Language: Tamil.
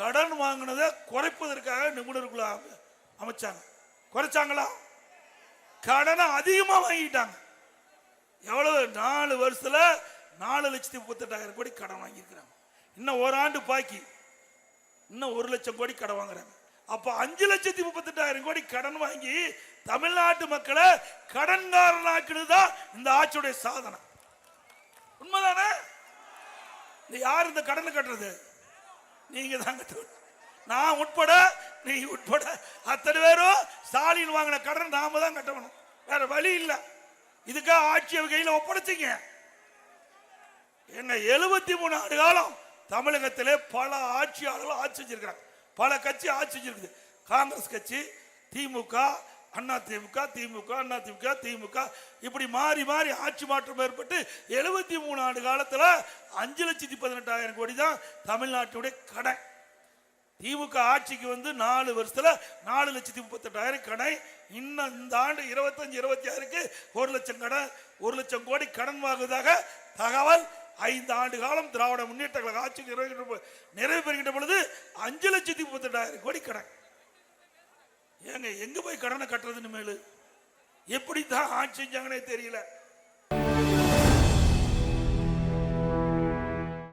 கடன் வாங்கினதை குறைப்பதற்காக நிபுணர்கள் அமைச்சாங்க. குறைச்சாங்களா? கடனை அதிகமாக வாங்கிட்டாங்க. எவ்வளவு? நாலு வருஷத்துல நாலு லட்சத்தி முப்பத்தெட்டாயிரம் கோடி கடன் வாங்கியிருக்கிறாங்க. இன்னும் ஒரு ஆண்டு பாக்கி. இன்னும் ஒரு லட்சம் கோடி கடன் வாங்குறாங்க. அப்போ அஞ்சு லட்சத்தி முப்பத்தெட்டாயிரம் கோடி கடன் வாங்கி தமிழ்நாட்டு மக்களை கடன்காரனாக்குறது தான் இந்த ஆட்சியுடைய சாதனை. உண்மைதானே? இந்த யார் இந்த கடனை கட்டுறது? நீங்க தான் கட்டணும் நான் உட்பட நீ உட்பட. அத்தனை பேரும் ஸ்டாலின் வாங்கின கடன் நாம தான் கட்டணும் வேற வழி இல்லை. இதுக்காக ஆட்சியை கையில் ஒப்படைச்சிங்க. எங்க எழுபத்தி மூணு ஆண்டு காலம் தமிழகத்திலே பல ஆட்சியாளர்கள் ஆட்சி செஞ்சிருக்கிறாங்க. பல கட்சி ஆட்சி செஞ்சிருக்குது. காங்கிரஸ் கட்சி திமுக அண்ணா திமுக திமுக அண்ணா திமுக திமுக. இப்படி மாறி மாறி ஆட்சி மாற்றம் ஏற்பட்டு எழுபத்தி மூணு ஆண்டு காலத்தில் அஞ்சு லட்சத்தி பதினெட்டாயிரம் கோடி தான் தமிழ்நாட்டுடைய கடன் திமுக ஆட்சிக்கு வந்து நாலு வருஷத்தில் நாலு லட்சத்தி முப்பத்தெட்டாயிரம் கடை. இன்னும் இந்த ஆண்டு இருபத்தஞ்சு இருபத்தி ஆறுக்கு ஒரு லட்சம் கடன் ஒரு லட்சம் கோடி கடன் வாங்குவதாக தகவல் ஐந்து ஆண்டு காலம் திராவிட முன்னேற்ற கழக ஆட்சி நிறைவேற்ற நிறைவு பெறுகின்ற பொழுது அஞ்சு லட்சத்தி முப்பத்தெட்டாயிரம் கோடி கடன் ஏங்க எங்க போய் கடனை கட்டுறதுன்னு மேலு? எப்படி தான் ஆட்சி செஞ்சாங்கன்னே தெரியல.